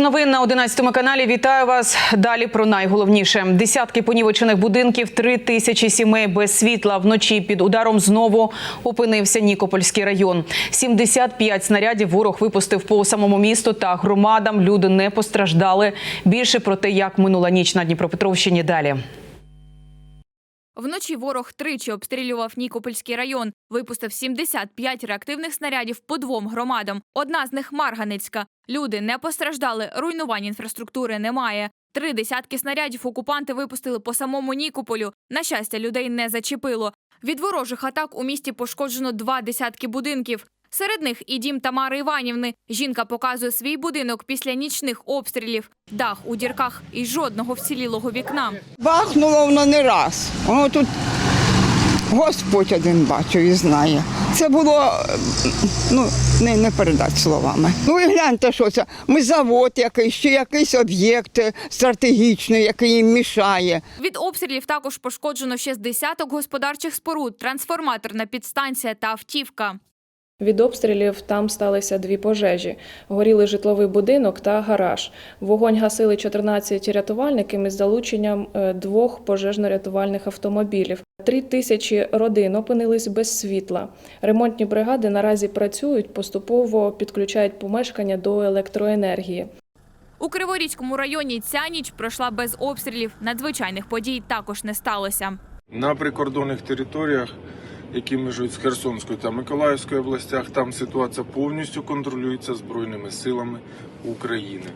Випуск новин на 11 каналі. Вітаю вас. Далі про найголовніше: десятки понівечених будинків, три тисячі сімей без світла. Вночі під ударом знову опинився Нікопольський район. 75 снарядів ворог випустив по самому місту та громадам. Люди не постраждали. Більше про те, як минула ніч на Дніпропетровщині. Далі. Вночі ворог тричі обстрілював Нікопольський район, випустив 75 реактивних снарядів по двом громадам. Одна з них Марганецька. Люди не постраждали, руйнувань інфраструктури немає. Три десятки снарядів окупанти випустили по самому Нікополю. На щастя, людей не зачепило. Від ворожих атак у місті пошкоджено два десятки будинків. Серед них і дім Тамари Іванівни. Жінка показує свій будинок після нічних обстрілів. Дах у дірках і жодного вцілілого вікна. Бахнуло воно не раз. Воно тут Господь один бачив і знає. Це було ну, не, не передати словами. Ну і гляньте, що це. Ми завод якийсь, чи якийсь об'єкт стратегічний, який їм мішає. Від обстрілів також пошкоджено ще з десяток господарчих споруд, трансформаторна підстанція та автівка. Від обстрілів там сталися дві пожежі. Горіли житловий будинок та гараж. Вогонь гасили 14 рятувальників із залученням е, двох пожежно-рятувальних автомобілів. Три тисячі родин опинились без світла. Ремонтні бригади наразі працюють, поступово підключають помешкання до електроенергії. У Криворізькому районі ця ніч пройшла без обстрілів. Надзвичайних подій також не сталося. На прикордонних територіях, які межують з Херсонською та Миколаївською областях, там ситуація повністю контролюється Збройними силами України.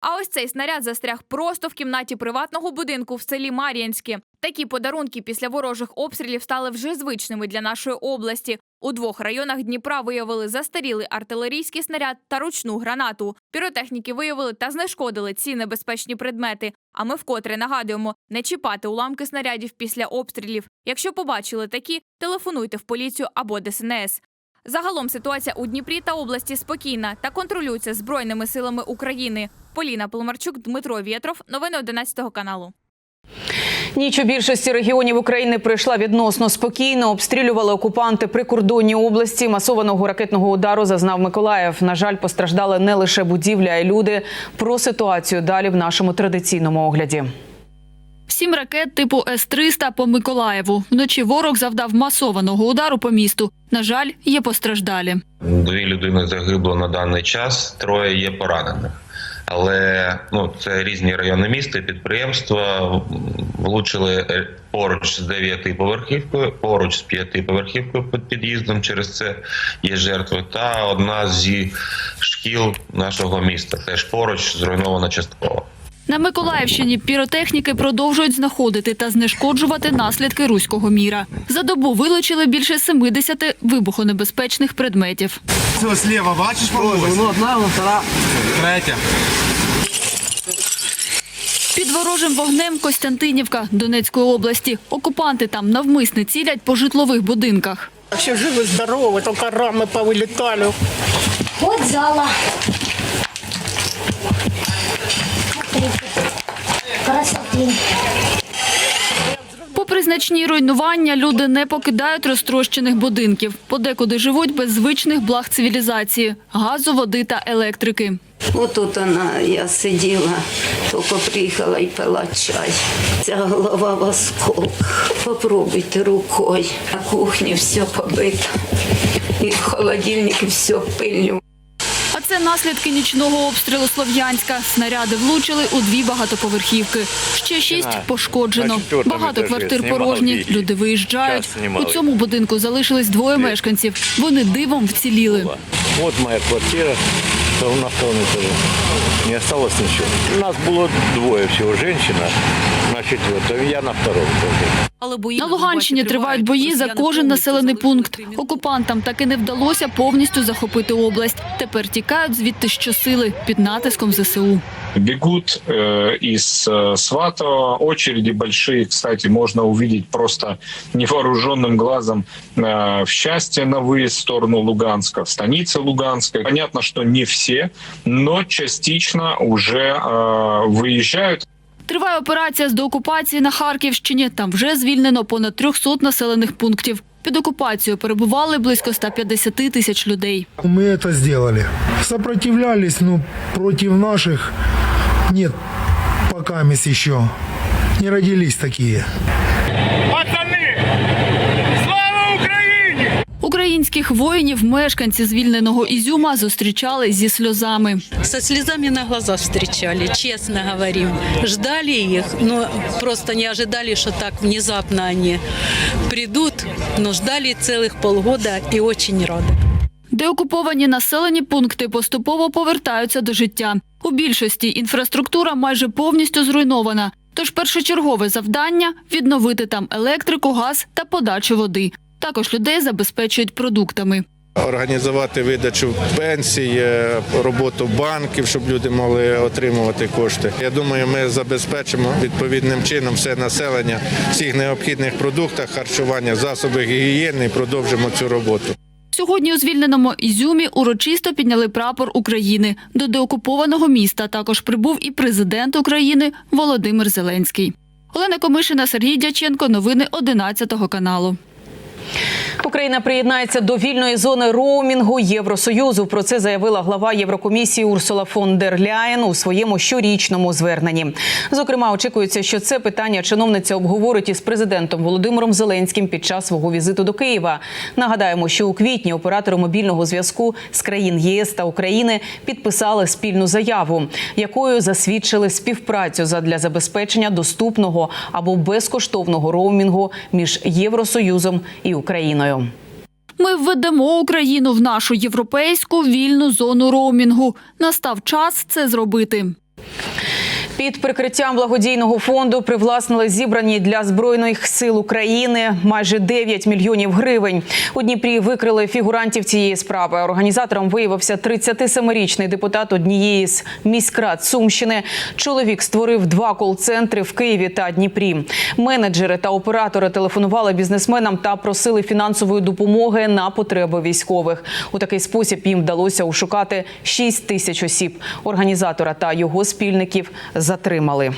А ось цей снаряд застряг просто в кімнаті приватного будинку в селі Мар'янське. Такі подарунки після ворожих обстрілів стали вже звичними для нашої області. У двох районах Дніпра виявили застарілий артилерійський снаряд та ручну гранату. Піротехніки виявили та знешкодили ці небезпечні предмети. А ми вкотре нагадуємо не чіпати уламки снарядів після обстрілів. Якщо побачили такі, телефонуйте в поліцію або ДСНС. Загалом ситуація у Дніпрі та області спокійна та контролюється збройними силами України. Поліна Поломарчук, Дмитро Вєтров. Новини 11 каналу. Ніч у більшості регіонів України пройшла відносно спокійно. Обстрілювали окупанти прикордонні області. Масованого ракетного удару зазнав Миколаїв. На жаль, постраждали не лише будівля, а й люди. Про ситуацію далі в нашому традиційному огляді. Сім ракет типу С-300 по Миколаєву. Вночі ворог завдав масованого удару по місту. На жаль, є постраждалі. Дві людини загибло на даний час, троє є поранених. Але ну це різні райони міста, підприємства влучили е, поруч з дев'ятиповерхівкою, поруч з п'ятиповерхівкою під під'їздом. Через це є жертви. Та одна зі шкіл нашого міста теж поруч зруйнована частково. На Миколаївщині піротехніки продовжують знаходити та знешкоджувати наслідки руського міра. За добу вилучили більше 70 вибухонебезпечних предметів. Все, слева, бачиш, помогось? Ну, одна, втора. Третя. Під ворожим вогнем Костянтинівка Донецької області. Окупанти там навмисне цілять по житлових будинках. Все живы, здоровы, только рамы повылетали. Вот зала. Красоты. Попри значні руйнування, люди не покидають розтрощених будинків. Подекуди живуть без звичних благ цивілізації – газу, води та електрики. Вот тут она, я сидела, только приехала и пила чай. Вся голова в осколках. Попробуйте рукой. На кухне все побито. И в холодильнике все пылью. Це наслідки нічного обстрілу Слов'янська. Снаряди влучили у дві багатоповерхівки. Ще шість пошкоджено. Багато квартир порожні. Люди виїжджають. У цьому будинку залишились двоє мешканців. Вони дивом вціліли. Вот моя квартира, на втором этаже. Не осталось ничего. У нас было двое всего, женщина на четвертом, я на втором тоже. Але бої На Луганщині тривають бої за кожен населений пункт. Окупантам таки не вдалося повністю захопити область. Тепер тікають звідти щосили під натиском ЗСУ. бегут э, из э, Сватова. Очереди большие, кстати, можно увидеть просто невооруженным глазом э, в счастье на выезд в сторону Луганска, в станице Луганской. Понятно, что не все, но частично уже э, выезжают. Триває операція з деокупації на Харківщині. Там вже звільнено понад 300 населених пунктів. Під окупацією перебували близько 150 тисяч людей. Ми це зробили. Сопротивлялись, але проти наших ні, поки еще. Не родились такие. Українських воїнів мешканці звільненого Ізюма зустрічали зі сльозами. Со слезами на глазах встречали, честно говорим. Ждали их, но просто не ожидали, что так внезапно они придут. Но ждали целых полгода и очень рады. Деокуповані населені пункти поступово повертаються до життя. У більшості інфраструктура майже повністю зруйнована. Тож першочергове завдання відновити там електрику, газ та подачу води. Також людей забезпечують продуктами. Організувати видачу пенсій, е, роботу банків, щоб люди могли отримувати кошти. Я думаю, ми забезпечимо відповідним чином все населення всіх необхідних продуктах харчування, засоби гігієни і продовжимо цю роботу. Сьогодні у звільненому Ізюмі урочисто підняли прапор України. До деокупованого міста також прибув і президент України Володимир Зеленський. Олена Комишина, Сергій Дяченко. Новини 11 каналу. Україна приєднається до вільної зони роумінгу Євросоюзу. Про це заявила глава Єврокомісії Урсула фон дер Ляєн у своєму щорічному зверненні. Зокрема, очікується, що це питання чиновниця обговорить із президентом Володимиром Зеленським під час свого візиту до Києва. Нагадаємо, що у квітні оператори мобільного зв'язку з країн ЄС та України підписали спільну заяву, якою засвідчили співпрацю задля забезпечення доступного або безкоштовного роумінгу між Євросоюзом і Україною. Ми введемо Україну в нашу європейську вільну зону роумінгу. Настав час це зробити. Під прикриттям благодійного фонду привласнили зібрані для збройних сил України майже 9 мільйонів гривень. У Дніпрі викрили фігурантів цієї справи. Організатором виявився 37-річний депутат однієї з міськрад Сумщини. Чоловік створив два кол-центри в Києві та Дніпрі. Менеджери та оператори телефонували бізнесменам та просили фінансової допомоги на потреби військових. У такий спосіб їм вдалося ушукати 6 тисяч осіб. Організатора та його спільників затримали.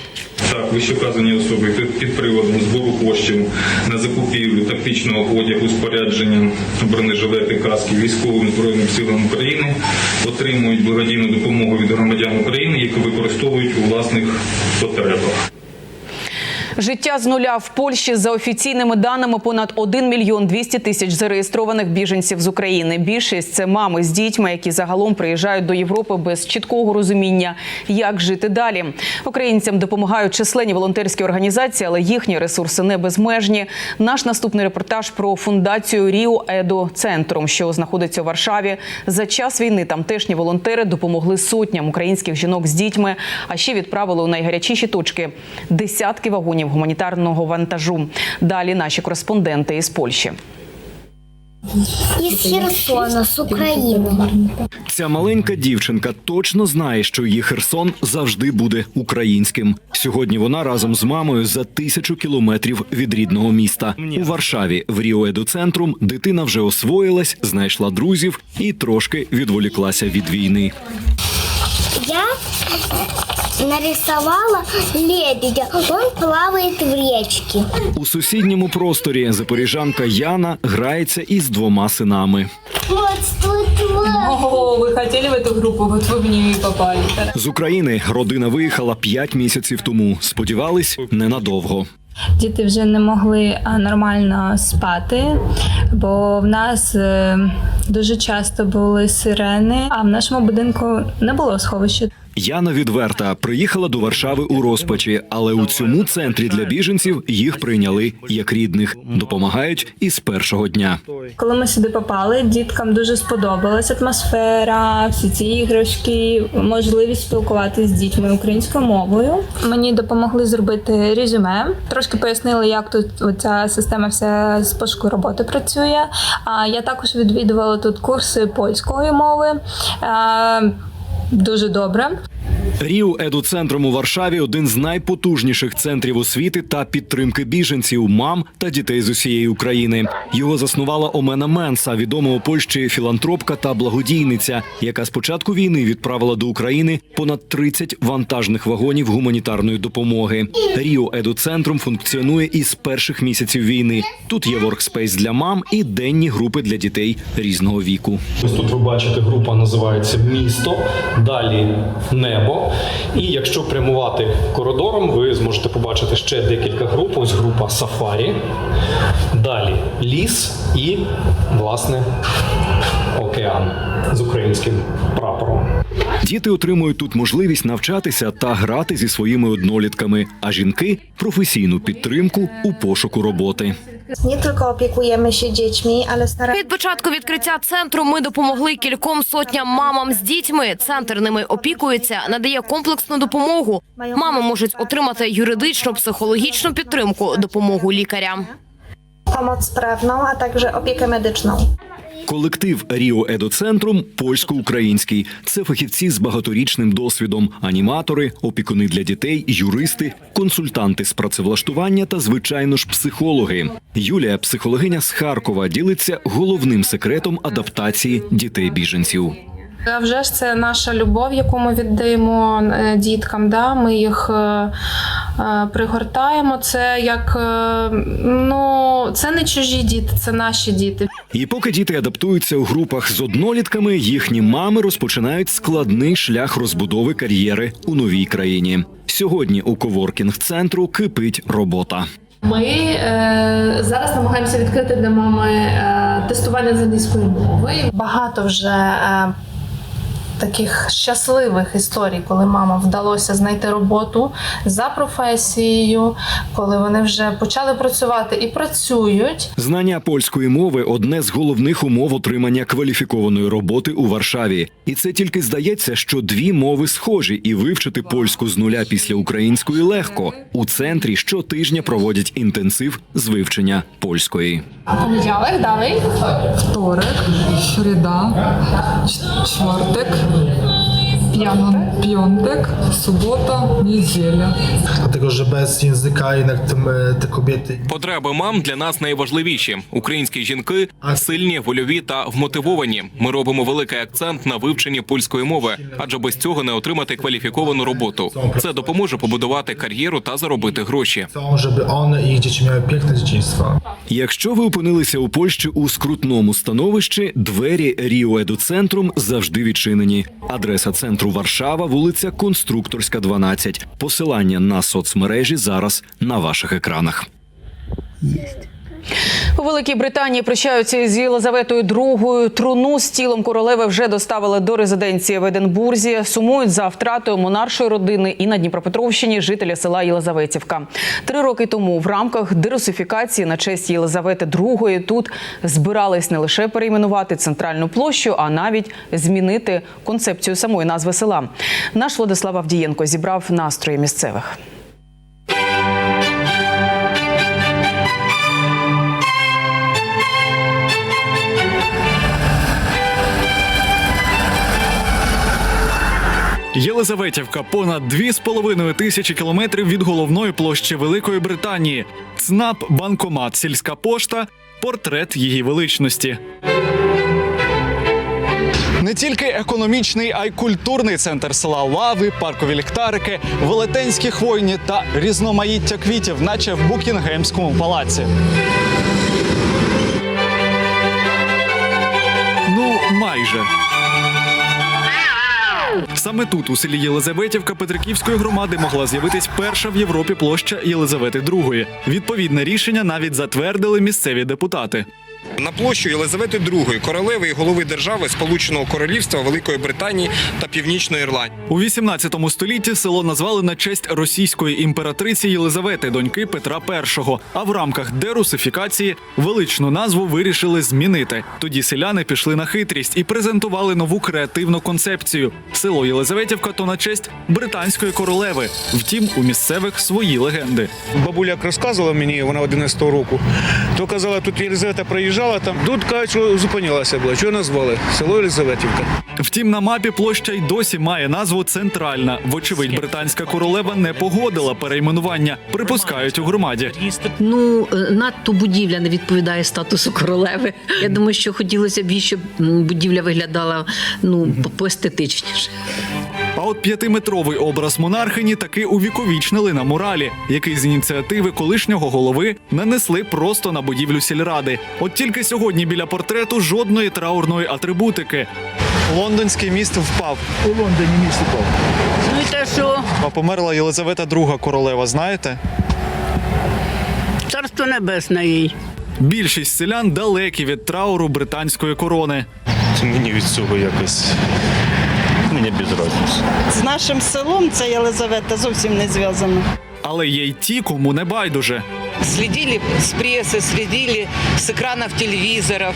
Так, вищевказані особи під приводом збору коштів на закупівлю тактичного одягу, спорядження, бронежилети, каски військовим збройним силам України отримують благодійну допомогу від громадян України, які використовують у власних потребах. Життя з нуля в Польщі за офіційними даними понад 1 мільйон 200 тисяч зареєстрованих біженців з України. Більшість це мами з дітьми, які загалом приїжджають до Європи без чіткого розуміння, як жити далі. Українцям допомагають численні волонтерські організації, але їхні ресурси не безмежні. Наш наступний репортаж про фундацію Ріо Едо Центрум, що знаходиться у Варшаві. За час війни тамтешні волонтери допомогли сотням українських жінок з дітьми, а ще відправили у найгарячіші точки десятки вагонів гуманітарного вантажу. Далі наші кореспонденти із Польщі. Із Херсона, з України. Ця маленька дівчинка точно знає, що її Херсон завжди буде українським. Сьогодні вона разом з мамою за тисячу кілометрів від рідного міста. У Варшаві в Ріо Еду Центрум дитина вже освоїлась, знайшла друзів і трошки відволіклася від війни. Я нарисовала лебедя. Он плавает в речке. У сусідньому просторі запоріжанка Яна грається із двома синами. Вот тут вот. О, вы хотели в эту группу, вот вы в нее и попали. З України родина виїхала п'ять місяців тому. Сподівались, ненадовго. Діти вже не могли нормально спати, бо в нас е, дуже часто були сирени, а в нашому будинку не було сховища. Яна відверта приїхала до Варшави у розпачі, але у цьому центрі для біженців їх прийняли як рідних, допомагають із першого дня. Коли ми сюди попали, діткам дуже сподобалась атмосфера, всі ці іграшки, можливість спілкуватися з дітьми українською мовою. Мені допомогли зробити резюме. Трошки пояснили, як тут ця система вся з пошукою роботи працює. А я також відвідувала тут курси польської мови. Дуже добре. Ріу Едуцентром у Варшаві один з найпотужніших центрів освіти та підтримки біженців, мам та дітей з усієї України. Його заснувала Омена Менса, відома у Польщі філантропка та благодійниця, яка з початку війни відправила до України понад 30 вантажних вагонів гуманітарної допомоги. Ріо Едуцентром функціонує із перших місяців війни. Тут є воркспейс для мам і денні групи для дітей різного віку. Ось тут ви бачите, група називається Місто, далі небо. І якщо прямувати коридором, ви зможете побачити ще декілька груп. Ось група Сафарі, далі ліс і, власне, океан з українським прапором. Діти отримують тут можливість навчатися та грати зі своїми однолітками, а жінки професійну підтримку у пошуку роботи. Nie tylko opiekujemy się dziećmi, ale staramy Від початку відкриття центру ми допомогли кільком сотням мамам з дітьми. Центр ними опікується, надає комплексну допомогу. Мами можуть отримати юридичну, психологічну підтримку, допомогу лікаря. pomoc prawną, a także opiekę medyczną. Колектив Ріо Едоцентрум польсько-український. Це фахівці з багаторічним досвідом, аніматори, опікуни для дітей, юристи, консультанти з працевлаштування та, звичайно ж, психологи. Юлія, психологиня з Харкова, ділиться головним секретом адаптації дітей біженців. А вже ж це наша любов, яку ми віддаємо е, діткам. Да? Ми їх е, е, пригортаємо. Це як ну це не чужі діти, це наші діти. І поки діти адаптуються у групах з однолітками, їхні мами розпочинають складний шлях розбудови кар'єри у новій країні. Сьогодні у коворкінг центру кипить робота. Ми е, зараз намагаємося відкрити для мами е, тестування з англійської мови. Багато вже е, таких щасливих історій, коли мама вдалося знайти роботу за професією, коли вони вже почали працювати і працюють. Знання польської мови одне з головних умов отримання кваліфікованої роботи у Варшаві. І це тільки здається, що дві мови схожі, і вивчити польську з нуля після української легко. У центрі щотижня проводять інтенсив з вивчення польської. Понеділок, далі. Вторик, середа, чвертик, Gracias. Piątek, sobota, niedziela. Dlatego, że bez języka jednak te, te kobiety Потреби мам для нас найважливіші. Українські жінки сильні, вольові та вмотивовані. Ми робимо великий акцент на вивченні польської мови, адже без цього не отримати кваліфіковану роботу. Це допоможе побудувати кар'єру та заробити гроші. chcą, żeby one i ich dzieci miały piękne dzieciństwo. Якщо ви опинилися у Польщі у скрутному становищі, двері Ріо Едуцентрум завжди відчинені. Адреса центру Варшава, вулиця Конструкторська, 12. Посилання на соцмережі зараз на ваших екранах. У Великій Британії прощаються з Єлизаветою II. Труну з тілом королеви вже доставили до резиденції в Единбурзі. Сумують за втратою монаршої родини і на Дніпропетровщині жителі села Єлизаветівка. Три роки тому в рамках дерусифікації на честь Єлизавети II тут збирались не лише перейменувати центральну площу, а навіть змінити концепцію самої назви села. Наш Владислав Авдієнко зібрав настрої місцевих. Єлизаветівка понад 2,5 тисячі кілометрів від головної площі Великої Британії. ЦНАП, банкомат, сільська пошта, портрет її величності. Не тільки економічний, а й культурний центр села лави, паркові ліхтарики, велетенські хвойні та різноманіття квітів, наче в Букінгемському палаці. Ну, майже. Саме тут, у селі Єлизаветівка Петриківської громади, могла з'явитись перша в Європі площа Єлизавети II. Відповідне рішення навіть затвердили місцеві депутати. На площу Єлизавети II, королеви і голови держави Сполученого Королівства Великої Британії та Північної Ірландії. У 18 столітті село назвали на честь російської імператриці Єлизавети, доньки Петра І. А в рамках дерусифікації величну назву вирішили змінити. Тоді селяни пішли на хитрість і презентували нову креативну концепцію. Село Єлизаветівка то на честь британської королеви. Втім, у місцевих свої легенди. Бабуля як розказувала мені, вона 11 року, то казала, тут Єлизавета приїжджала. Приїжджала там, тут кажуть, що зупинилася була. Чого назвали? Село Єлизаветівка. Втім, на мапі площа й досі має назву центральна. Вочевидь, британська королева не погодила перейменування. Припускають у громаді. Ну е, надто будівля не відповідає статусу королеви. Я думаю, що хотілося б, щоб будівля виглядала ну по- поестетичніше. А от п'ятиметровий образ монархині таки увіковічнили на муралі, який з ініціативи колишнього голови нанесли просто на будівлю сільради. От тільки сьогодні біля портрету жодної траурної атрибутики. Лондонський міст впав. У Лондоні міст упав. Ну і те, що А померла Єлизавета II королева, знаєте? царство небесне їй. Більшість селян далекі від трауру британської корони. Мені від цього якось Мені без розниці. З нашим селом ця Єлизавета зовсім не зв'язана. Але є й ті, кому не байдуже. Следили с прессы, следили с экранов телевизоров.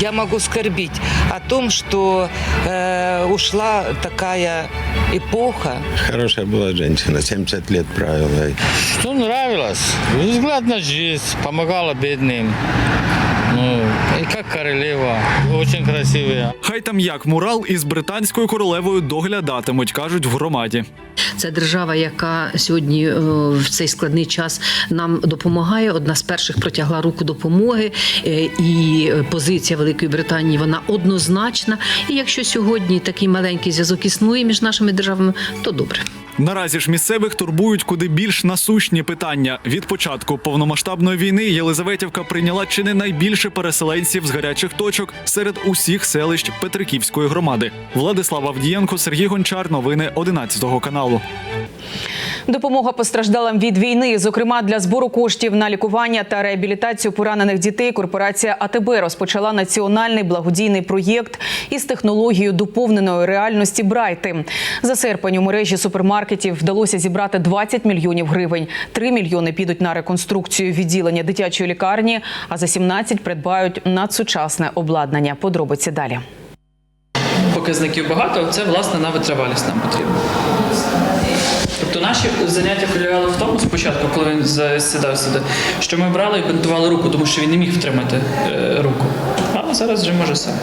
Я могу скорбить о том, что э, ушла такая эпоха. Хорошая была женщина, 70 лет правила. Что нравилось? Взгляд на жизнь, помогала бедным. И как королева, очень красивая. Хай там як мурал із британською королевою доглядатимуть, кажуть в громаді. Це держава, яка сьогодні е, в цей складний час нам допомагає. Одна з перших протягла руку допомоги, е, і позиція Великої Британії вона однозначна. І якщо сьогодні такий маленький зв'язок існує між нашими державами, то добре. Наразі ж місцевих турбують куди більш насущні питання. Від початку повномасштабної війни Єлизаветівка прийняла чи не найбільше переселенців з гарячих точок серед усіх селищ Петриківської громади. Владислав Авдієнко, Сергій Гончар. Новини 11 каналу. Допомога постраждалим від війни, зокрема для збору коштів на лікування та реабілітацію поранених дітей. Корпорація АТБ розпочала національний благодійний проєкт із технологією доповненої реальності Брайти. За серпень у мережі супермаркетів вдалося зібрати 20 мільйонів гривень. 3 мільйони підуть на реконструкцію відділення дитячої лікарні, а за 17 придбають надсучасне обладнання. Подробиці далі. показників багато, це власне на витривалість нам потрібно. Наші заняття полягали в тому спочатку, коли він засідав сюди, що ми брали і бинтували руку, тому що він не міг втримати е, руку. А зараз вже може сам.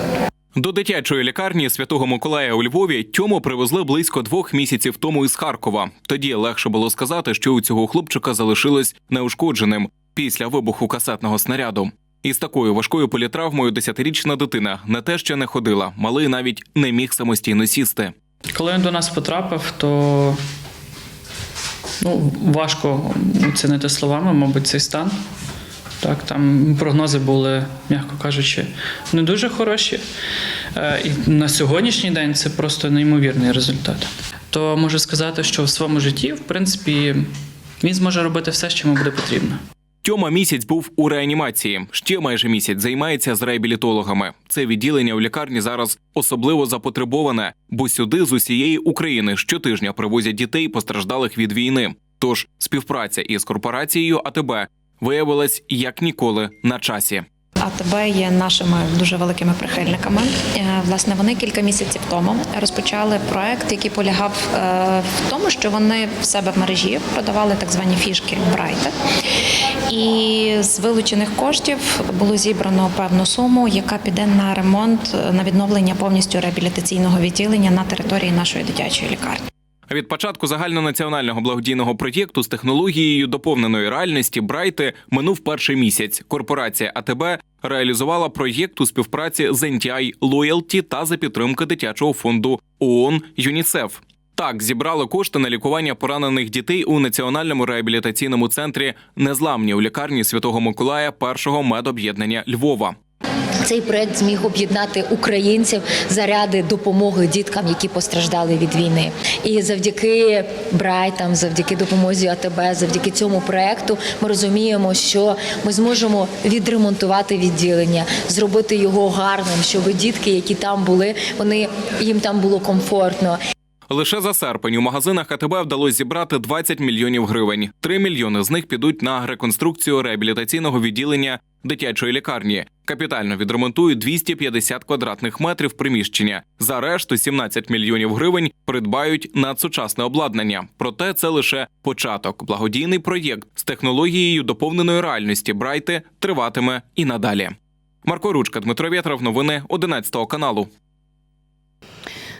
До дитячої лікарні Святого Миколая у Львові Тьому привезли близько двох місяців тому із Харкова. Тоді легше було сказати, що у цього хлопчика залишилось неушкодженим після вибуху касетного снаряду. Із такою важкою політравмою десятирічна дитина не те, що не ходила, малий навіть не міг самостійно сісти. Коли він до нас потрапив, то ну, важко оцінити словами, мабуть, цей стан. Так, там прогнози були, м'яко кажучи, не дуже хороші. Е, І на сьогоднішній день це просто неймовірний результат. То можу сказати, що в своєму житті, в принципі, він зможе робити все, що йому буде потрібно. Тьома місяць був у реанімації. Ще майже місяць займається з реабілітологами. Це відділення в лікарні зараз особливо запотребоване, бо сюди з усієї України щотижня привозять дітей, постраждалих від війни. Тож співпраця із корпорацією АТБ виявилась як ніколи на часі. АТБ є нашими дуже великими прихильниками. Е, Власне, вони кілька місяців тому розпочали проект, який полягав е, в тому, що вони в себе в мережі продавали так звані фішки Брайта. І з вилучених коштів було зібрано певну суму, яка піде на ремонт, е, на відновлення повністю реабілітаційного відділення на території нашої дитячої лікарні. Від початку загальнонаціонального благодійного проєкту з технологією доповненої реальності Брайти минув перший місяць. Корпорація АТБ реалізувала проєкт у співпраці з NTI Loyalty та за підтримки дитячого фонду ООН ЮНІСЕФ. Так зібрали кошти на лікування поранених дітей у національному реабілітаційному центрі Незламні у лікарні Святого Миколая першого медоб'єднання Львова. Цей проект зміг об'єднати українців заряди допомоги діткам, які постраждали від війни. І завдяки Брайтам, завдяки допомозі АТБ, завдяки цьому проекту, ми розуміємо, що ми зможемо відремонтувати відділення, зробити його гарним, щоб дітки, які там були, вони їм там було комфортно. Лише за серпень у магазинах АТБ вдалося зібрати 20 мільйонів гривень. 3 мільйони з них підуть на реконструкцію реабілітаційного відділення дитячої лікарні. Капітально відремонтують 250 квадратних метрів приміщення. За решту 17 мільйонів гривень придбають надсучасне обладнання. Проте це лише початок. Благодійний проєкт з технологією доповненої реальності Брайти триватиме і надалі. Марко Ручка, Дмитро Вєтров. Новини 11 каналу.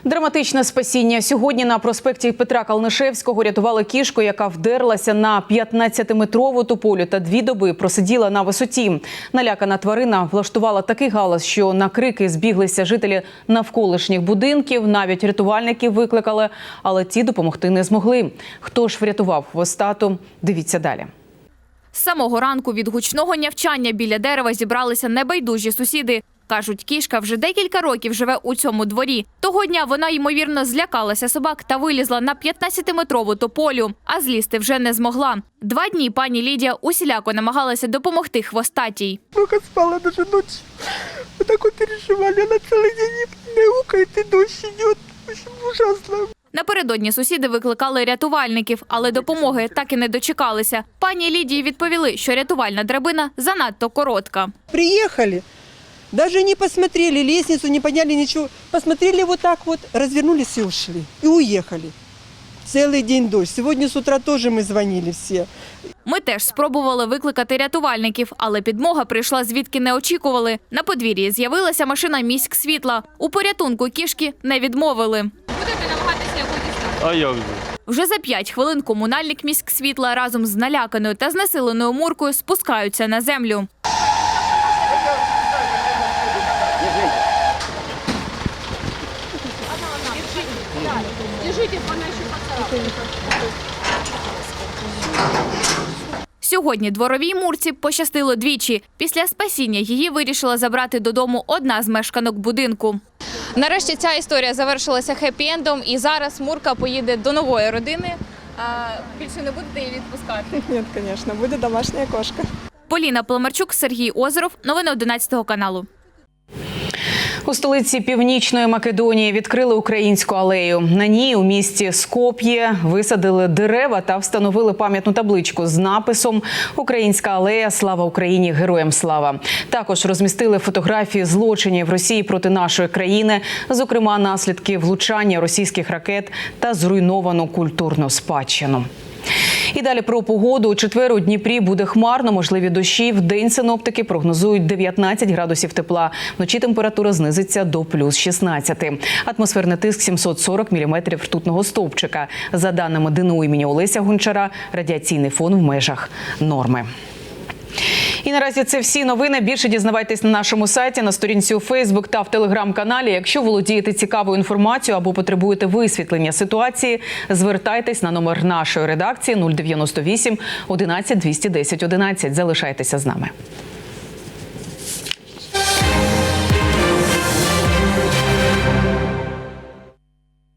Драматичне спасіння сьогодні на проспекті Петра Калнишевського рятували кішку, яка вдерлася на 15-метрову тополю та дві доби просиділа на висоті. Налякана тварина влаштувала такий галас, що на крики збіглися жителі навколишніх будинків. Навіть рятувальників викликали, але ті допомогти не змогли. Хто ж врятував хвостату? Дивіться далі. З самого ранку від гучного нявчання біля дерева зібралися небайдужі сусіди. Кажуть, кішка вже декілька років живе у цьому дворі. Того дня вона, ймовірно, злякалася собак та вилізла на 15-метрову тополю, а злізти вже не змогла. Два дні пані Лідія усіляко намагалася допомогти хвостатій. Плохо спала даже ночью. Вот так переживали. Она целый день не. В общем, ужасно. Напередодні сусіди викликали рятувальників, але допомоги так і не дочекалися. Пані Лідії відповіли, що рятувальна драбина занадто коротка. Приехали, даже не посмотрели лестницу, не подняли ничего. Посмотрели вот так вот, развернулись и ушли. И уехали. Целый день дождь. Сегодня с утра тоже мы звонили все. Ми теж спробували викликати рятувальників, але підмога прийшла звідки не очікували. На подвір'ї з'явилася машина міськ світла. У порятунку кішки не відмовили. А як же? Вже за п'ять хвилин комунальник міськ світла разом з наляканою та знесиленою муркою спускаються на землю. Сьогодні дворовій мурці пощастило двічі. Після спасіння її вирішила забрати додому одна з мешканок будинку. Нарешті ця історія завершилася хеппі-ендом, і зараз Мурка поїде до нової родини. А більше не будете її відпускати. Ні, звісно, буде домашня кошка. Поліна Пломарчук, Сергій Озеров. Новини 11 каналу. У столиці Північної Македонії відкрили українську алею. На ній у місті Скоп'є висадили дерева та встановили пам'ятну табличку з написом Українська алея Слава Україні! Героям слава! Також розмістили фотографії злочинів Росії проти нашої країни, зокрема наслідки влучання російських ракет та зруйновану культурну спадщину. І далі про погоду. У четвер у Дніпрі буде хмарно, можливі дощі. В день синоптики прогнозують 19 градусів тепла. Вночі температура знизиться до плюс 16. Атмосферний тиск 740 міліметрів ртутного стовпчика. За даними ДНУ імені Олеся Гончара, радіаційний фон в межах норми. І наразі це всі новини. Більше дізнавайтесь на нашому сайті, на сторінці у Фейсбук та в телеграм-каналі. Якщо володієте цікавою інформацією або потребуєте висвітлення ситуації, звертайтесь на номер нашої редакції 098 11 210 11. Залишайтеся з нами.